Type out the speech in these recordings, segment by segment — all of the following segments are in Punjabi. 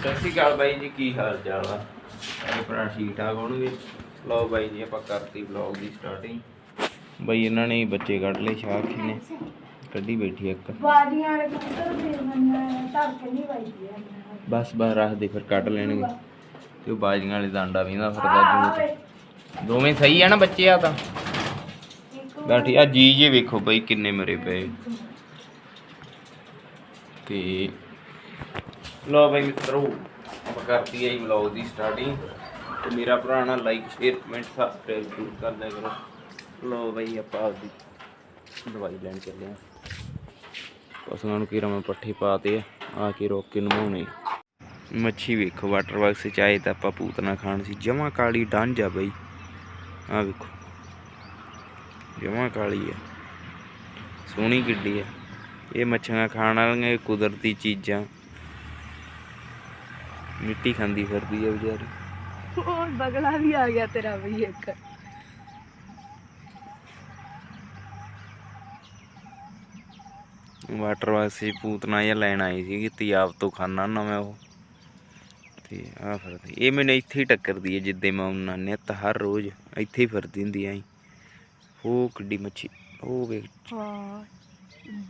ਸਤਿ ਸ਼੍ਰੀ ਅਕਾਲ ਬਾਈ ਜੀ ਕੀ ਹਾਲ ਚਾਲ ਆ? ਸਾਰੇ ਭਰਾ ਠੀਕ ਠਾਕ ਹੋਣਗੇ? ਲਓ ਬਾਈ ਜੀ ਆਪਾਂ ਕਰਤੀ ਵਲੌਗ ਦੀ ਸਟਾਰਟਿੰਗ ਬਾਈ ਇਹਨਾਂ ਨੇ ਬੱਚੇ ਕੱਢ ਲਏ ਸ਼ਾਖੀ ਨੇ। ਕੱਢੀ ਬੈਠੀ ਇੱਕ। ਬਾਦੀਆਂ ਵਾਲੇ ਕਬੂਤਰ ਫਿਰ ਮੈਨੂੰ ਧਰ ਕੇ ਨਹੀਂ ਵੱਜਦੀ ਆ। ਬਸ ਬਾਹਰ ਰੱਖਦੇ ਫਿਰ ਕੱਢ ਲੈਣਗੇ। ਤੇ ਉਹ ਬਾਜੀਆਂ ਵਾਲੇ ਦਾਂਡਾ ਵੀਂਦਾ ਫਿਰਦਾ ਜੂ ਦੋਵੇਂ ਸਹੀ ਆ ਨਾ ਬੱਚੇ ਆ ਤਾਂ। ਬੈਠੀ ਆ ਜੀ ਜੇ ਵੇਖੋ ਬਾਈ ਕਿੰਨੇ ਮਰੇ ਪਏ। ਤੇ ਲੋ ਬਾਈ ਮਿੱਤਰੋ, ਆਪਾਂ ਕਰਤੀ ਹੈ ਵਲੌਗ ਦੀ ਸਟਾਰਟਿੰਗ ਤੇ ਮੇਰਾ ਭਰਾ ਨਾਲ ਲਾਈਕ ਸ਼ੇਅਰ ਕਮੈਂਟ ਸਬਸਕ੍ਰਾਈਬ ਜ਼ਰੂਰ ਕਰ ਲਿਆ ਕਰੋ। ਲੋ ਬਾਈ ਆਪਾਂ ਆਪਦੀ ਦਵਾਈ ਲੈਣ ਚੱਲੇ ਆ ਪਸ਼ੂਆਂ ਨੂੰ ਕੀ ਰਮਾ ਪੱਠੇ ਪਾਤੇ ਆ ਆ ਕੇ ਰੋਕ ਕੇ ਨਮਾਉਣੇ। ਮੱਛੀ ਵੇਖੋ ਵਾਟਰ ਬਾਕਸ ਚ ਆਏ ਤਾਂ ਆਪਾਂ ਪੂਤਨਾ ਖਾਣ ਸੀ। ਜਮਾ ਕਾਲੀ ਡੰਜ ਬਈ। ਆ ਵੇਖੋ, ਜਮਾ ਕਾਲੀ ਆ। ਸੋਹਣੀ ਕਿੱਡੀ ਆ। ਇਹ ਮੱਛੀਆਂ ਖਾਣ ਵਾਲੀਆਂ ਕੁਦਰਤੀ ਚੀਜ਼ਾਂ। ਮਿੱਟੀ ਖਾਂਦੀ ਫਿਰਦੀ ਆ ਵਿਚਾਰੀ। ਉਹ ਬਗਲਾ ਵੀ ਆ ਗਿਆ ਤੇਰਾ ਬਈ ਇੱਕ। ਵਾਟਰ ਚ ਪੂਤਨਾ ਜਿਹਾ ਲੈਣ ਆਈ ਸੀ ਤਿਆਬ ਤੋਂ ਖਾਣਾ ਨਾ ਮੈਂ ਉਹ। ਤੇ ਆ ਫਿਰਦੀ ਇਹ ਮੈਨੂੰ ਇੱਥੇ ਹੀ ਟੱਕਰਦੀ ਹੈ ਜਿੱਦੇ ਮੈਂ ਉਹਨਾਂ ਨਿੱਤ ਹਰ ਰੋਜ਼ ਇੱਥੇ ਹੀ ਫਿਰਦੀ ਹੁੰਦੀ ਆਈ ਉਹ ਕਿੱਡੀ ਮੱਛੀ ਉਹ ਵੇਖ ਹਾਂ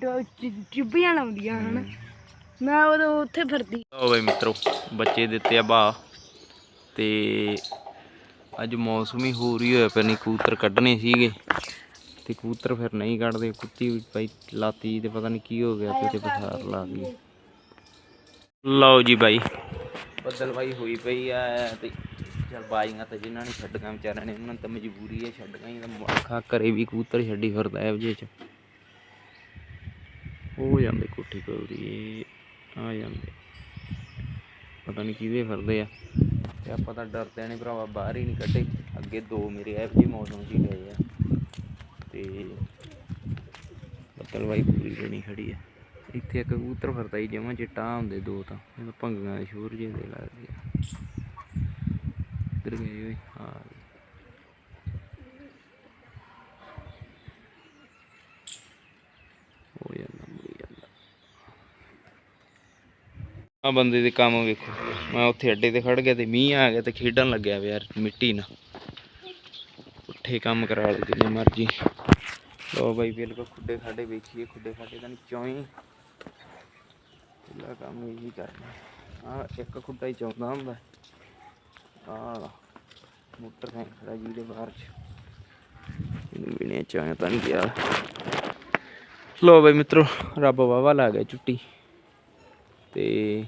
ਡੋ ਚਿੱਬੀਆਂ ਲਾਉਂਦੀਆਂ ਹਨ? ਮੈਂ ਉਦੋਂ ਉੱਥੇ ਫਿਰਦੀ। ਲਓ ਬਈ ਮਿੱਤਰੋ, ਬੱਚੇ ਦਿੱਤੇ ਆ ਬਾ ਤੇ ਅੱਜ ਮੌਸਮ ਹੀ ਹੋ ਰਹੀ ਹੋਇਆ ਪਿਆ ਨਹੀਂ ਕਬੂਤਰ ਕੱਢਣੇ ਸੀਗੇ। ਤੇ ਕਬੂਤਰ ਫਿਰ ਨਹੀਂ ਕੱਢਦੇ, ਕੁੱਤੀ ਭਾਈ ਲਾਤੀ ਤੇ ਪਤਾ ਨਹੀਂ ਕੀ ਹੋ ਗਿਆ ਤੇ ਉਹਦੇ ਬੁਖਾਰ ਲਾ ਗਈ। ਲਓ ਜੀ ਬਾਈ, ਬੱਦਲ ਬਾਈ ਹੋਈ ਪਈ ਆ ਤੇ ਚਲ ਬਾਈਆਂ ਤਾਂ ਜਿਨ੍ਹਾਂ ਨੇ ਛੱਡਗਾ ਵਿਚਾਰਿਆਂ ਨੇ, ਉਹਨਾਂ ਨੂੰ ਤਾਂ ਮਜਬੂਰੀ ਹੈ ਛੱਡਗਾ ਹੀ, ਤਾਂ ਅੱਖਾਂ ਘਰੇ ਵੀ ਕੂਤਰ ਛੱਡੀ ਫਿਰਦਾ ਐ ਵਜੇ ਚ। ਉਹ ਜਾਂਦੇ ਕੋਠੀ ਕੋਲ ਦੀ। ਆ ਜਾਂਦੇ। ਪਤਾ ਨਹੀਂ ਕਿਹਦੇ ਫਿਰਦੇ ਆ। ਤੇ ਆਪਾਂ ਤਾਂ ਡਰਦੇ ਨੇ ਭਰਾਵਾ, ਬਾਹਰ ਹੀ ਨਹੀਂ ਕੱਢੇ। ਅੱਗੇ ਦੋ ਮੇਰੇ ਐਫ ਜੀ ਮੌਸਮ ਜੀ ਗਏ ਆ। ਤੇ ਬੱਦਲ ਪੂਰੀ ਬਣੀ ਖੜੀ ਆ। ਇੱਥੇ ਇੱਕ ਕਬੂਤਰ ਫਿਰਦਾ ਹੀ ਜਮਾਂ ਚਿੱਟਾ ਹੁੰਦੇ ਦੋ ਤਾਂ। ਇਹ ਭੰਗੀਆਂ ਦੇ ਸ਼ੋਰ ਜਿਹੇ ਦੇ ਲੱਗਦੇ ਆ। ਇੱਧਰ ਗਏ ਓਏ, ਹਾਂ ਜਾਂਦਾ ਮੁੜੀ ਜਾਂਦਾ ਆ ਬੰਦੇ ਦੇ ਕੰਮ ਵੇਖੋ। ਮੈਂ ਉੱਥੇ ਅੱਡੇ ਤੇ ਖੜ ਗਿਆ ਤੇ ਮੀਂਹ ਆ ਗਿਆ ਤੇ ਖੇਡਣ ਲੱਗਿਆ ਯਾਰ, ਮਿੱਟੀ ਨਾਲ। ਉੱਠੇ ਕੰਮ ਕਰਾ ਲਓ ਜਿੰਨੇ ਮਰਜ਼ੀ। ਲੋ ਬਾਈ, ਬਿਲਕੁਲ ਖੁੱਡੇ ਖਾਡੇ ਵੇਖੀਏ, ਖੁੱਡੇ ਖਾਡੇ ਤਾਂ ਚੌਈ ਪਹਿਲਾ ਕੰਮ ਇਹੀ ਕਰਨਾ। ਆ ਇੱਕ ਖੁੱਡਾ ਹੀ ਚਾਉਂਦਾ ਹੁੰਦਾ। ਆ ਮੋਟਰਸਾਈਕਲ ਖੜਾ ਜੀ ਦੇ ਬਾਹਰ ਚ। ਇਹਨੂੰ ਵੀ ਨਹੀਂ ਚਾਹਿਆ ਤਾਂ ਨਹੀਂ ਗਿਆ। ਲੋ ਬਾਈ ਮਿੱਤਰੋ, ਰੱਬ ਵਾਵਾ ਲਾ ਗਿਆ ਛੁੱਟੀ ਤੇ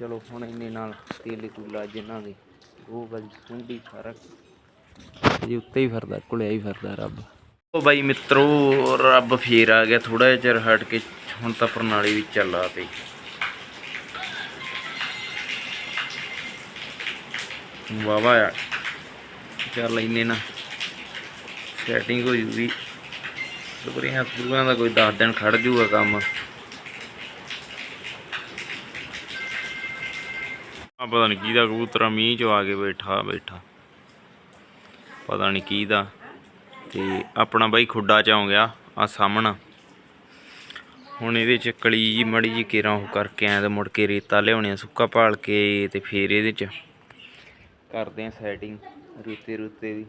ਚਲੋ ਹੁਣ ਇੰਨੇ ਨਾਲ ਤੇਲੇ ਤੁਲਾ ਜਿਨ੍ਹਾਂ ਦੇ। ਉਹ ਗੱਲ ਸੁੰਡੀ ਫ਼ਰਕ। ਜੀ ਉੱਤੇ ਹੀ ਫਿਰਦਾ ਕੁਲਿਆ ਹੀ ਫਿਰਦਾ ਰੱਬ। ਉਹ ਬਾਈ ਮਿੱਤਰੋ ਰੱਬ ਫੇਰ ਆ ਗਿਆ ਥੋੜਾ ਜਿਹਾ ਚਿਰ ਹਟ ਕੇ ਹੁਣ ਤਾਂ ਪ੍ਰਣਾਲੀ ਵਿੱਚ ਚੱਲਾ ਪਈ। ਵਾਵਾ ਆ। ਚੱਲ ਇੰਨੇ ਨਾ। ਸੈਟਿੰਗ ਹੋ ਜੂਗੀ। ਸਪਰੇਆਂ ਸਪਰੂਆਂ ਦਾ ਕੋਈ 10 ਦਿਨ ਖੜ ਜੂਗਾ ਕੰਮ। ਆ ਪਤਾ ਨਹੀਂ ਕਿਹਦਾ ਕਬੂਤਰ ਮੀਂਹ ਚ ਆ ਕੇ ਬੈਠਾ ਬੈਠਾ। ਪਤਾ ਨਹੀਂ ਕਿਹਦਾ ਤੇ ਆਪਣਾ ਬਾਈ ਖੁੱਡਾ ਚ ਆਉਂ ਗਿਆ ਆ ਸਾਹਮਣਾ। ਹੁਣ ਇਹਦੇ ਚ ਕਲੀ ਜੀ ਮੜੀ ਜੀ ਕੇਰਾਂ ਉਹ ਕਰਕੇ ਆਇਆ ਤੇ ਮੁੜ ਕੇ ਰੇਤਾ ਲਿਆਉਣੇ ਆ, ਸੁੱਕਾ ਭਾਲ ਕੇ ਤੇ ਫੇਰ ਇਹਦੇ ਚ। ਕਰਦੇ ਆ ਸੈਟਿੰਗ ਰੇਤੇ ਰੁੱਤੇ ਦੀ।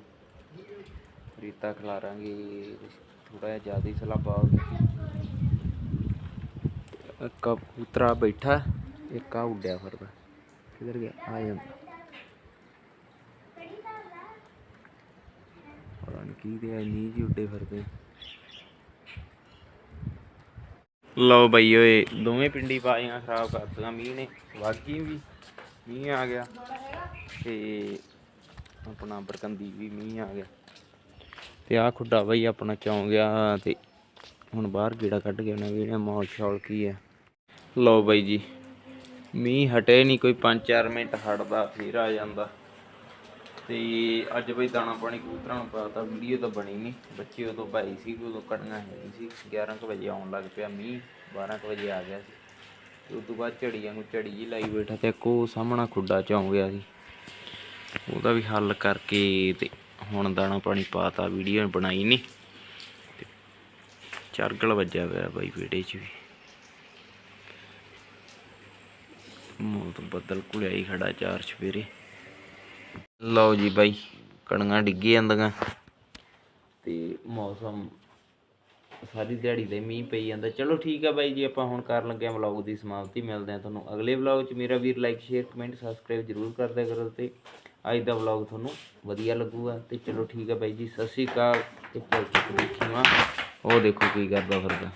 ਰੇਤਾ ਖਿਲਾਰਾਂਗੇ ਥੋੜਾ ਜਿਹਾ ਜ਼ਿਆਦਾ ਹੀ ਸਲਾਬਾ ਹੋ ਗਿਆ। ਕਬੂਤਰਾ ਬੈਠਾ, ਇੱਕ ਆ ਉੱਡਿਆ ਫਿਰਦਾ। ਕਿੱਧਰ ਗਿਆ ਆ ਜਾਂਦਾ ਪਤਾ ਨਹੀਂ ਕੀ ਦੇ ਇੰਨੀ ਜੀ ਉੱਡੇ ਫਿਰਦੇ ਲਓ ਬਈ ਓਏ ਦੋਵੇਂ ਪਿੰਡੀ ਪਾਈਆਂ ਖਰਾਬ ਕਰਤੀਆਂ ਮੀਂਹ ਨੇ ਵਾਗੀ ਵੀ ਮੀਂਹ ਆ ਗਿਆ ਤੇ ਆਪਣਾ ਬਰਕੰਦੀ ਵੀ ਮੀਂਹ ਆ ਗਿਆ ਤੇ ਆ ਖੁੱਡਾ ਬਈ ਆਪਣਾ ਚੌਂ ਗਿਆ ਤੇ ਹੁਣ ਬਾਹਰ ਗੇੜਾ ਕੱਢ ਕੇ ਉਹਨਾਂ ਵੀ ਮੌਲ ਸ਼ੌਲ ਕੀ ਹੈ ਲਓ ਬਾਈ ਜੀ ਮੀਂਹ ਹਟੇ ਨਹੀਂ, ਕੋਈ 5-4 ਮਿੰਟ ਹਟਦਾ, ਫੇਰ ਆ ਜਾਂਦਾ। ਤੇ ਅੱਜ ਬਈ ਦਾਣਾ ਪਾਣੀ ਕਬੂਤਰਾਂ ਨੂੰ ਪਾਤਾ, ਵੀਡੀਓ ਤਾਂ ਬਣੀ ਨਹੀਂ। ਬੱਚੇ ਉਦੋਂ ਭਾਈ ਸੀ, ਉਦੋਂ ਕੱਢਣਾ ਹੈ ਨਹੀਂ ਸੀ। 11 ਕੁ ਵਜੇ ਆਉਣ ਲੱਗ ਪਿਆ ਮੀਂਹ 12 ਕੁ ਵਜੇ ਆ ਗਿਆ ਸੀ। ਤੇ ਉਸ ਤੋਂ ਬਾਅਦ ਝੜੀਆਂ ਨੂੰ ਝੜੀ ਜੀ ਲਾਈ ਬੈਠਾ ਤੇ ਇੱਕ ਉਹ ਸਾਹਮਣਾ ਖੁੱਡਾ ਚ ਆਉਂ ਗਿਆ ਸੀ। ਉਹਦਾ ਵੀ ਹੱਲ ਕਰਕੇ ਤੇ ਹੁਣ ਦਾਣਾ ਪਾਣੀ ਪਾਤਾ, ਵੀਡੀਓ ਬਣਾਈ ਨਹੀਂ। ਤੇ ਚਰਗਲ ਵੱਜਿਆ ਪਿਆ ਬਾਈ ਵਿਹੜੇ 'ਚ ਵੀ। ਮੌਤ ਬੱਦਲ ਘੁਲਿਆ ਹੀ ਖੜਾ ਚਾਰ ਸਵੇਰੇ। ਲਓ ਜੀ ਬਾਈ ਕਣੀਆਂ ਡਿੱਗੀ ਜਾਂਦੀਆਂ। ਤੇ ਮੌਸਮ ਸਾਰੀ ਦਿਹਾੜੀ ਦੇ ਮੀਂਹ ਪਈ ਜਾਂਦਾ। ਚਲੋ ਠੀਕ ਆ ਬਾਈ ਜੀ, ਆਪਾਂ ਹੁਣ ਕਰਨ ਲੱਗੇ ਆ ਵਲੌਗ ਦੀ ਸਮਾਪਤੀ। ਮਿਲਦੇ ਆ ਤੁਹਾਨੂੰ ਅਗਲੇ ਵਲੌਗ 'ਚ। ਮੇਰਾ ਵੀਰ ਲਾਈਕ ਸ਼ੇਅਰ ਕਮੈਂਟ ਸਬਸਕ੍ਰਾਈਬ ਜਰੂਰ ਕਰਦਿਆ ਕਰੋ ਤੇ ਅੱਜ ਦਾ ਵਲੌਗ ਤੁਹਾਨੂੰ ਵਧੀਆ ਲੱਗੂਗਾ। ਤੇ ਚਲੋ ਠੀਕ ਆ ਬਾਈ ਜੀ, ਸਤਿ ਸ਼੍ਰੀ ਅਕਾਲ ਤੇ ਫਿਰ ਦੇਖੀਵਾ ਉਹ ਦੇਖੋ ਕੀ ਕਰਦਾ ਫਿਰਦਾ।